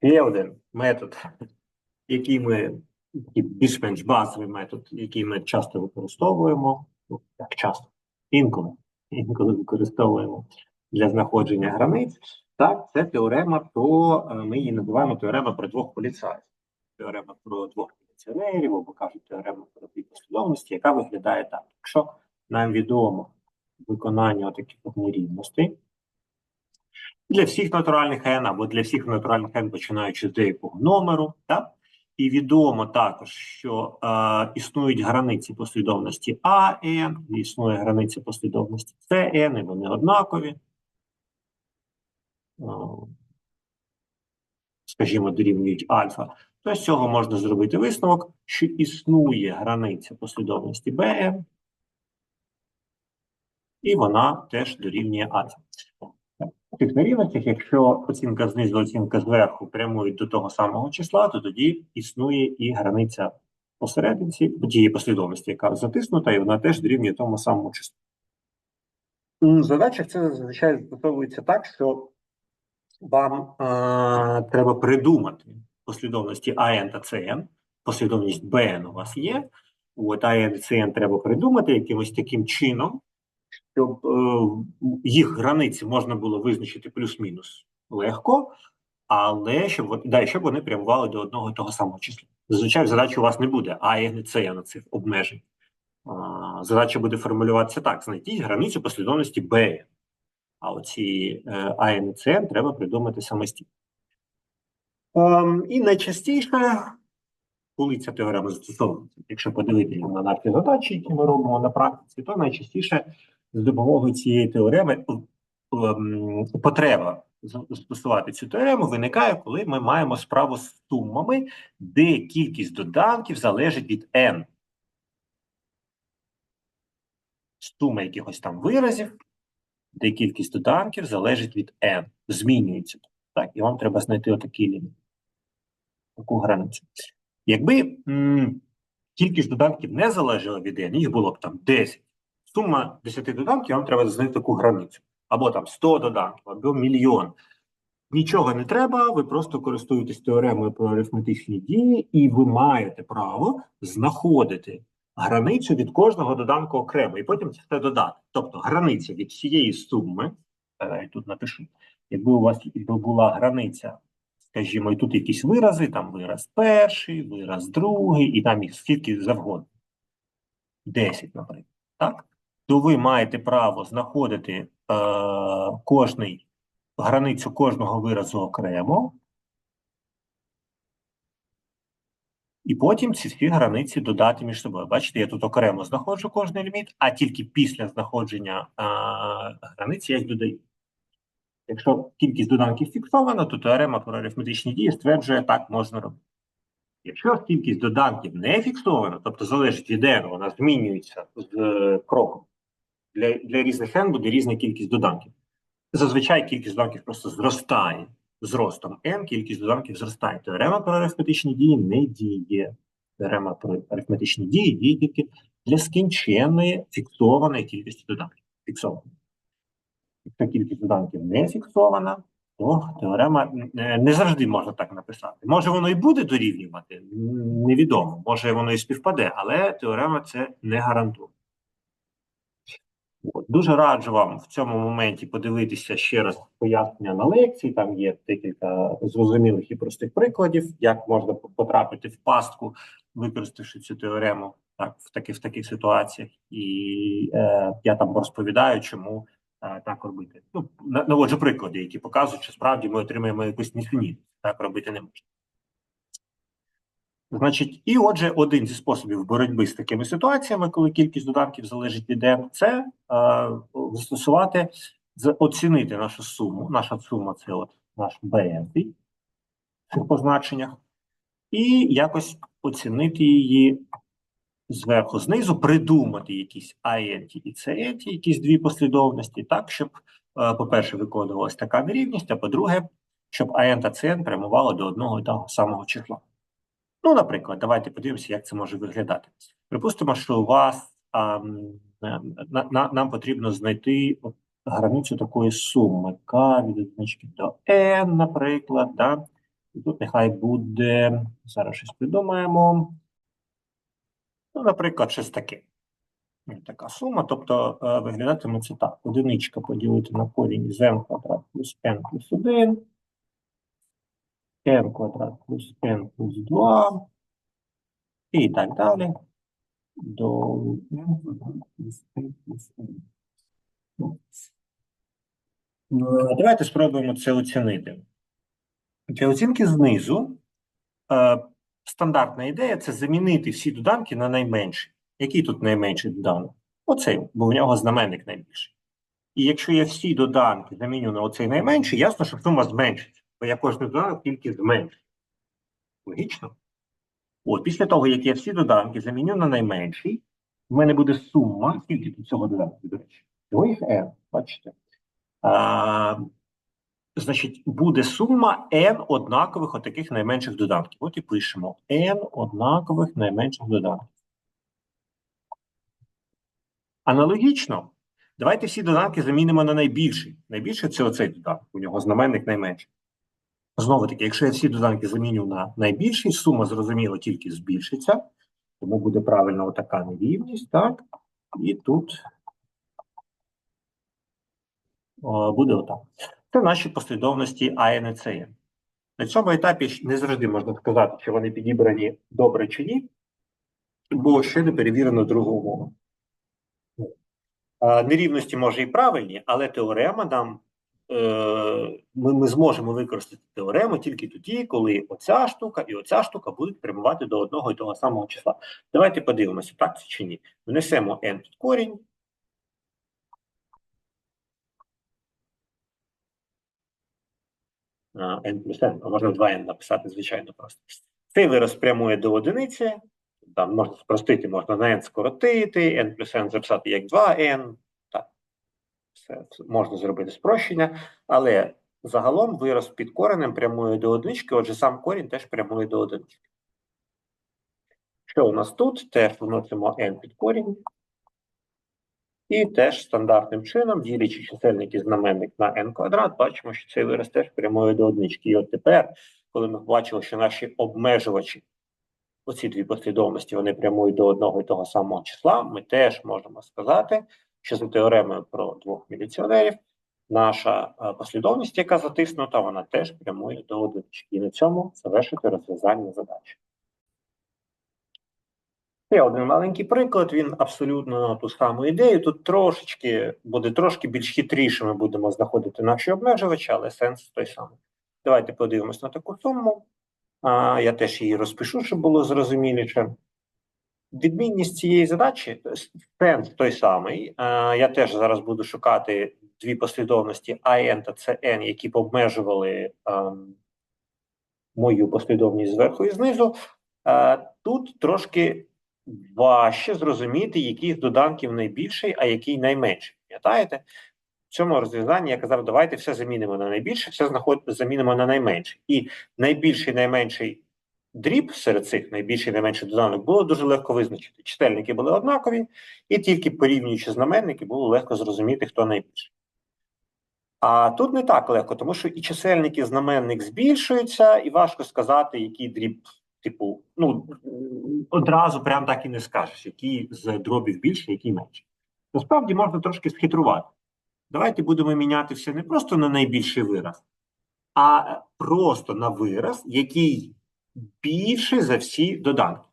Ще один метод, який ми більш-менш базовий метод, який ми часто використовуємо, ну, як часто, інколи, інколи використовуємо для знаходження границь. Так, це теорема про, е, ми її називаємо теорема про двох поліцаїв. Теорема про двох міліціонерів, або кажуть теорема про дві послідовності, яка виглядає так. Якщо нам відомо виконання таких нерівностей, для всіх натуральних n або для всіх натуральних n, починаючи з деякого номеру, так? І відомо також, що е, існують границі послідовності AN, існує границя послідовності CN, і вони однакові. Скажімо, дорівнюють альфа. То з цього можна зробити висновок, що існує границя послідовності BN, і вона теж дорівнює альфа. В цих нерівностях, якщо оцінка знизу, оцінка зверху прямують до того самого числа, то тоді існує і границя посерединці тієї послідовності, яка затиснута, і вона теж дорівнює тому самому числу. В задачах це зазвичай застосовується так, що вам е, треба придумати послідовності AN та CN, послідовність BN у вас є. От AN і CN треба придумати якимось таким чином, щоб е, їх границі можна було визначити плюс-мінус легко, але щоб, да, щоб вони прямували до одного і того самого числа. Зазвичай задачі у вас не буде AN і CN цих обмежень. Задача буде формулюватися так: знайдіть границю послідовності BN. А оці е, і CN треба придумати самостійно. Ем, і найчастіше, коли ця теорема застосовується, якщо подивитися на наші задачі, які ми робимо на практиці, то найчастіше з допомогою цієї теореми ем, потреба за- застосувати цю теорему виникає, коли ми маємо справу з сумами, де кількість доданків залежить від n. Сума якихось там виразів, де кількість доданків залежить від n, змінюється. Так, і вам треба знайти отакий ліміт, таку границю. Якби м, кількість доданків не залежала від n, їх було б там 10. Сума 10 доданків, вам треба знайти таку границю. Або там 100 доданків, або мільйон. Нічого не треба, ви просто користуєтесь теоремою про арифметичні дії, і ви маєте право знаходити границю від кожного доданку окремо, і потім це додати. Тобто границя від всієї суми, е, тут напишу, якби у вас якби була границя, скажімо, і тут якісь вирази, там вираз перший, вираз другий, і там їх скільки завгодно. 10, наприклад. Так? То ви маєте право знаходити е, кожний, границю кожного виразу окремо, і потім ці всі границі додати між собою. Бачите, я тут окремо знаходжу кожний ліміт, а тільки після знаходження е, границі я їх додаю. Якщо кількість доданків фіксована, то теорема про арифметичні дії стверджує, так можна робити. Якщо кількість доданків не фіксована, тобто залежить від n, вона змінюється з е, кроком. Для, для різних n буде різна кількість доданків. Зазвичай кількість доданків просто зростає з ростом n, кількість доданків зростає. Теорема про арифметичні дії не діє. Теорема про арифметичні дії діє тільки для скінченної фіксованої кількості доданків. Фіксованої. Якщо кількість доданків не фіксована, то теорема е, не завжди можна так написати. Може воно і буде дорівнювати, невідомо. Може воно і співпаде, але теорема це не гарантує. Дуже раджу вам в цьому моменті подивитися ще раз пояснення на лекції. Там є декілька зрозумілих і простих прикладів, як можна потрапити в пастку, використавши цю теорему так, в, таки, в таких ситуаціях. І е, я там розповідаю, чому е, так робити. Ну, на- наводжу приклади, які показують, що справді ми отримаємо якусь нісенітність. Так робити не можна. Значить, і отже, один зі способів боротьби з такими ситуаціями, коли кількість додатків залежить від n, це е, застосувати, оцінити нашу суму. Наша сума це от наш BN в цих позначеннях, і якось оцінити її зверху знизу, придумати якісь AN і CN, якісь дві послідовності, так, щоб, е, по-перше, виконувалась така нерівність, а по-друге, щоб AN та CN прямували до одного і того самого числа. Ну, наприклад, давайте подивимося, як це може виглядати. Припустимо, що у вас а, е, на, на, нам потрібно знайти границю такої суми k від одинички до n, наприклад, да? І тут нехай буде, зараз щось придумаємо. Ну, наприклад, щось таке. Така сума, тобто е, виглядатиме це так. Одиничка поділити на корінь з m квадрат плюс n плюс 1, m квадрат плюс n плюс 2, і так далі. До n квадрат плюс n плюс 1. Ну, Давайте спробуємо це оцінити. Для оцінки знизу е, стандартна ідея це замінити всі доданки на найменший. Який тут найменший доданок? Оцей, бо в нього знаменник найбільший. І якщо я всі доданки заміню на оцей найменший, ясно, що сума зменшиться, я кожний доданок тільки зменшу. Логічно? От, після того, як я всі доданки заміню на найменший, в мене буде сума, скільки тут цього доданку, до речі? Всього їх n, бачите? А, значить, буде сума n однакових отаких найменших доданків. От і пишемо n однакових найменших доданків. Аналогічно, давайте всі доданки замінимо на найбільший. Найбільший це оцей доданок, у нього знаменник найменший. Знову таки, якщо я всі доданки заміню на найбільший, сума, зрозуміло, тільки збільшиться, тому буде правильно отака нерівність, так? І тут о, буде отак. Це наші послідовності CN. На цьому етапі не завжди можна сказати, чи вони підібрані добре чи ні, бо ще не перевірено другу умову. Нерівності може і правильні, але теорема нам е, ми, ми зможемо використати теорему тільки тоді, коли оця штука і оця штука будуть прямувати до одного і того самого числа. Давайте подивимося, так це чи ні. Внесемо n під корінь. N плюс n, а можна 2n написати, звичайно, просто. Цей вираз прямує до одиниці. Там можна спростити, можна на n скоротити, n плюс n записати як 2n. Все, можна зробити спрощення, але загалом вираз під коренем прямує до одинички, отже, сам корінь теж прямує до одинички. Що у нас тут? Теж вносимо n під корінь. І теж стандартним чином, ділячи чисельник і знаменник на n квадрат, бачимо, що цей вираз теж прямує до одинички. І от тепер, коли ми бачили, що наші обмежувачі, оці дві послідовності, вони прямують до одного і того самого числа, ми теж можемо сказати, що за теоремою про двох міліціонерів наша е, послідовність, яка затиснута, вона теж прямує до одинички. І на цьому завершити розв'язання задачі. Ще один маленький приклад, він абсолютно на ту саму ідею. Тут трошечки буде трошки більш хитріше ми будемо знаходити наші обмежувачі, але сенс той самий. Давайте подивимось на таку суму. А, я теж її розпишу, щоб було зрозуміліше. Відмінність цієї задачі, сенс той самий. Я теж зараз буду шукати дві послідовності AN та CN, які б обмежували мою послідовність зверху і знизу. Тут трошки важче зрозуміти, який з доданків найбільший, а який найменший. Пам'ятаєте? В цьому розв'язанні я казав, давайте все замінимо на найбільше, все замінимо на найменше. І найбільший найменший дріб серед цих найбільший найменший доданок було дуже легко визначити. Чисельники були однакові, і тільки порівнюючи знаменники, було легко зрозуміти, хто найбільший. А тут не так легко, тому що і чисельник, і знаменник збільшуються, і важко сказати, який дріб типу, ну одразу прям так і не скажеш, який з дробів більше, який менше. Насправді можна трошки схитрувати. Давайте будемо міняти все не просто на найбільший вираз, а просто на вираз, який більший за всі доданки.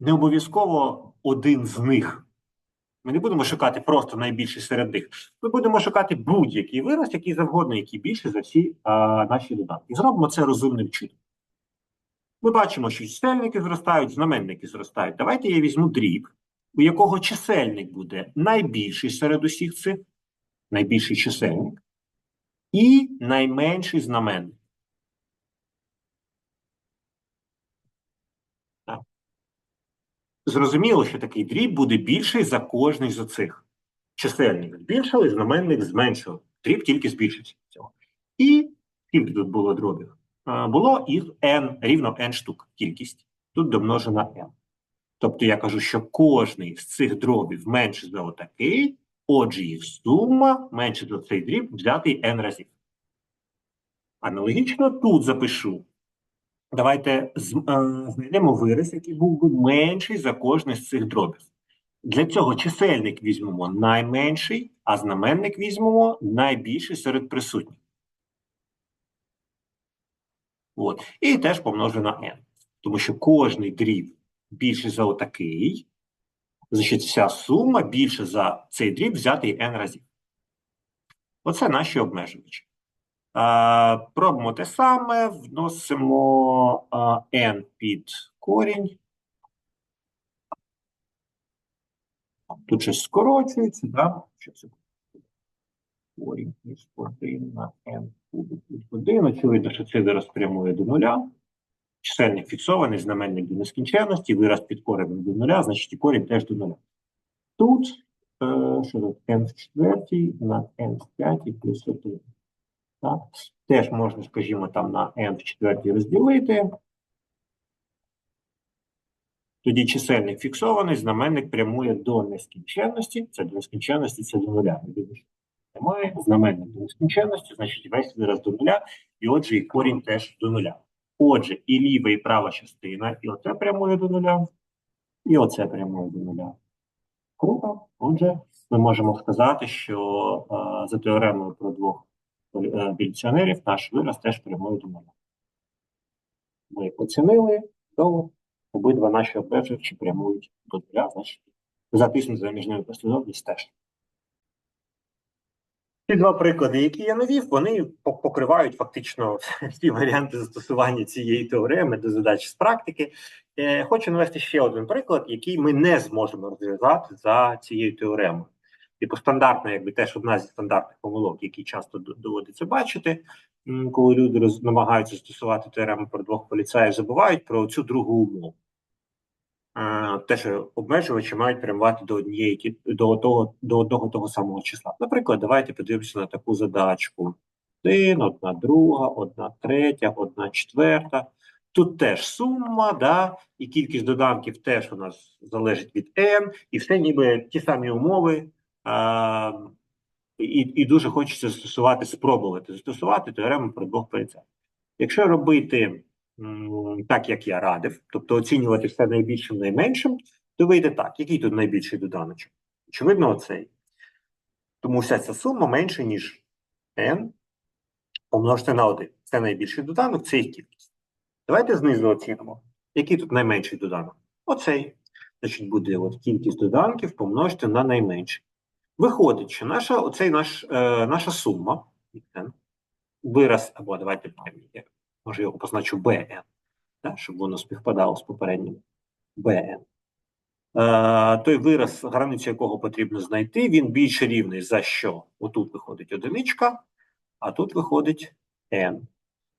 Не обов'язково один з них. Ми не будемо шукати просто найбільший серед них. Ми будемо шукати будь-який вираз, який завгодно, який більший за всі а, наші доданки. Зробимо це розумним чином. Ми бачимо, що чисельники зростають, знаменники зростають. Давайте я візьму дріб, у якого чисельник буде найбільший серед усіх цих, найбільший чисельник, і найменший знаменник. Так. Зрозуміло, що такий дріб буде більший за кожний з оцих. Чисельник збільшили, знаменник зменшили. Дріб тільки збільшився. Цього. І скільки тут було дробів? було їх n рівно n штук кількість. Тут домножена n. Тобто я кажу, що кожний з цих дробів менше за отакий, отже, їх сума менше за цей дріб взятий n разів. Аналогічно тут запишу давайте е, знайдемо вираз, який був би менший за кожний з цих дробів. Для цього чисельник візьмемо найменший, а знаменник візьмемо найбільший серед присутніх. От. І теж помножу на n. Тому що кожний дріб більший за отакий, значить вся сума більше за цей дріб взятий n разів. Оце наші обмежувачі. А, пробуємо те саме, вносимо а, n під корінь. Тут щось скорочується, це? Корінь із 1 на n кубик плюс 1. Очевидно, що це вираз прямує до нуля. Чисельник фіксований, знаменник до нескінченності, вираз під коренем до нуля, значить і корінь теж до нуля. Тут, е, що тут, n в четвертій на n в п'ятій плюс 1. Так? Теж можна, скажімо, там на n в четвертій розділити. Тоді чисельник фіксований, знаменник прямує до нескінченності. Це до нескінченності, це до нуля. Не Немає знаменник до нескінченності, значить весь вираз до нуля, і отже, і корінь теж до нуля. Отже, і ліва, і права частина, і оце прямує до нуля, і оце прямує до нуля. Круто. Отже, ми можемо сказати, що е, за теоремою про двох е, більціонерів наш вираз теж прямує до нуля. Ми оцінили, то обидва наші обмежувачі прямують до нуля, значить затиснути між ними послідовність теж. Ці два приклади, які я навів, вони покривають фактично всі варіанти застосування цієї теореми до задач з практики. Е, Хочу навести ще один приклад, який ми не зможемо розв'язати за цією теоремою. Типу, стандартна, якби теж одна зі стандартних помилок, які часто доводиться бачити, коли люди роз, намагаються застосувати теорему про двох поліцаїв, забувають про цю другу умову. Те, що обмежувачі мають прямувати до однієї до того, до одного того самого числа. Наприклад, давайте подивимося на таку задачку: один, одна друга, одна третя, одна четверта. Тут теж сума, да, і кількість доданків теж у нас залежить від n, і все ніби ті самі умови. А, і, і дуже хочеться застосувати, спробувати застосувати теорему про двох поліцаїв. Якщо робити так, як я радив, тобто оцінювати все найбільшим найменшим, то вийде так. Який тут найбільший доданочок? Очевидно, оцей. Тому вся ця сума менше, ніж n помножити на 1. Це найбільший доданок, це їх кількість. Давайте знизу оцінимо. Який тут найменший доданок? Оцей. Значить, буде от кількість доданків помножити на найменший. Виходить, що наша, оцей наш, е, наша сума, вираз, або давайте я, може його позначу bn, да, щоб воно співпадало з попереднім bn. Е, той вираз, границю якого потрібно знайти, він більш рівний за що? Отут виходить одиничка, а тут виходить n.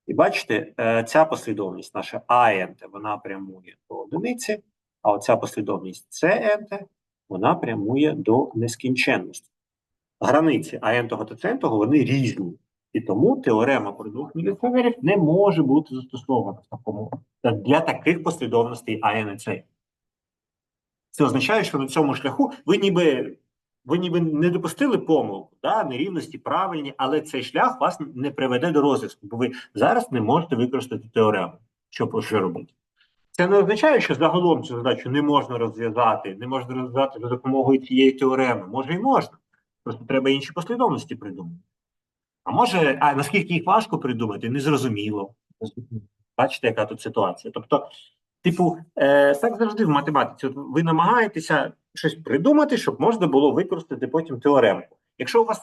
І бачите, е, ця послідовність, наша ANT, вона прямує до одиниці, а оця послідовність CNT, вона прямує до нескінченності. Границі АНТ та ЦНТ, вони різні. І тому теорема про двох міліціонерів не може бути застосована в такому, для таких послідовностей АН С. Це означає, що на цьому шляху ви ніби, ви ніби не допустили помилку, да, нерівності правильні, але цей шлях вас не приведе до розв'язку, бо ви зараз не можете використати теорему, щоб що робити. Це не означає, що загалом цю задачу не можна розв'язати, не можна розв'язати за допомогою цієї теореми. Може і можна. Просто треба інші послідовності придумати. А може, а наскільки їх важко придумати, незрозуміло. Бачите, яка тут ситуація. Тобто, типу, е, так завжди в математиці. Ви намагаєтеся щось придумати, щоб можна було використати потім теоремку. Якщо у вас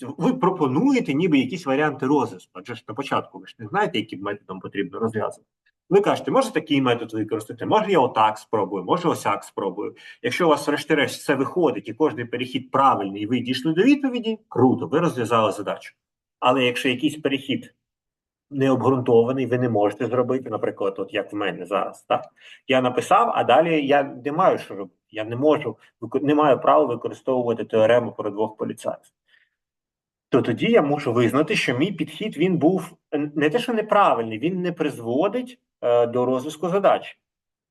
тобто ви пропонуєте ніби якісь варіанти розв'язку, адже ж на початку ви ж не знаєте, яким методом потрібно розв'язувати. Ви кажете, може такий метод використати, може я отак спробую, може осяк спробую. Якщо у вас, врешті-решт, все виходить і кожний перехід правильний, і ви дійшли до відповіді, круто, ви розв'язали задачу. Але якщо якийсь перехід необґрунтований, ви не можете зробити, наприклад, от як в мене зараз, так? Я написав, а далі я не маю що робити. Я не можу, не маю права використовувати теорему про двох поліцаїв. То тоді я мушу визнати, що мій підхід він був не те, що неправильний, він не призводить е, до розв'язку задач.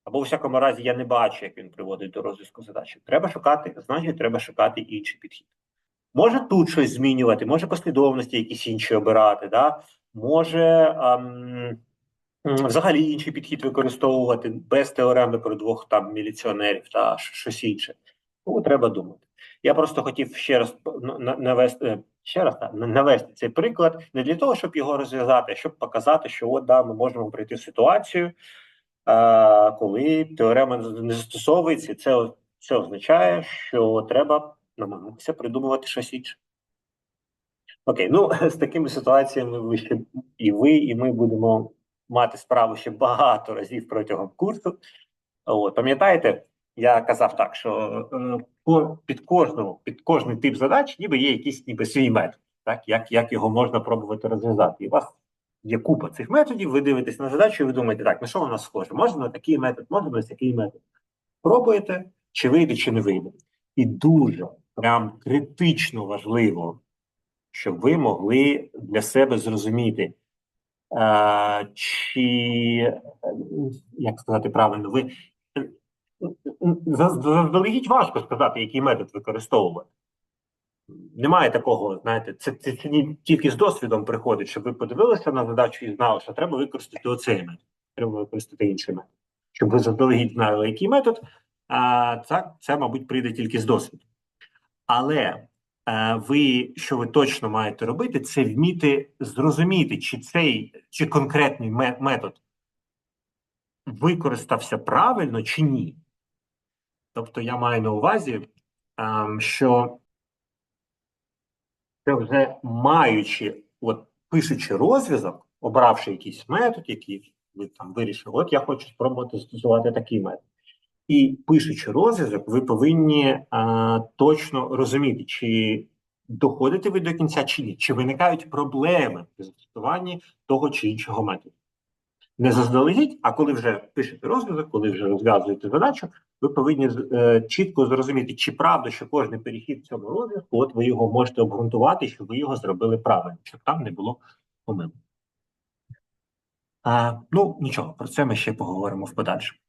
Або, у всякому разі, я не бачу, як він приводить до розв'язку задачі. Треба шукати, значить, треба шукати інший підхід. Може тут щось змінювати, може послідовності якісь інші обирати, да? може ем, взагалі інший підхід використовувати без теореми про двох там міліціонерів та щось інше. Ну, треба думати. Я просто хотів ще раз навести е, ще раз навести цей приклад не для того, щоб його розв'язати, а щоб показати, що от да, ми можемо прийти ситуацію, коли теорема не застосовується, це, це означає, що треба намагатися придумувати щось інше. Окей, ну з такими ситуаціями ви ще і ви, і ми будемо мати справу ще багато разів протягом курсу. От, пам'ятаєте, я казав так, що е, під кожну, під кожний тип задач ніби є якийсь ніби свій метод, так, як, як його можна пробувати розв'язати. І у вас є купа цих методів, ви дивитесь на задачу і ви думаєте, так, на що вона схоже? Можна на такий метод, можна на такий метод. Пробуєте, чи вийде, чи не вийде. І дуже прям критично важливо, щоб ви могли для себе зрозуміти, е, чи е, як сказати правильно, ви заздалегідь важко сказати, який метод використовувати. Немає такого, знаєте, це, це, це тільки з досвідом приходить, щоб ви подивилися на задачу і знали, що треба використати оцей метод, треба використати інший метод. Щоб ви заздалегідь знали, який метод, а це, це, мабуть, прийде тільки з досвіду. Але е, ви, що ви точно маєте робити, це вміти зрозуміти, чи цей чи конкретний метод використався правильно чи ні. Тобто я маю на увазі, ем, що вже маючи, от пишучи розв'язок, обравши якийсь метод, який ви там вирішили, от я хочу спробувати застосувати такий метод. І пишучи розв'язок, ви повинні а, точно розуміти, чи доходите ви до кінця чи ні, чи виникають проблеми при застосуванні того чи іншого методу. Не заздалегідь, а коли вже пишете розв'язок, коли вже розв'язуєте задачу, ви повинні е, чітко зрозуміти, чи правда, що кожний перехід в цьому розв'язку, от ви його можете обґрунтувати, що ви його зробили правильно, щоб там не було помилок. Ну, нічого, про це ми ще поговоримо в подальшому.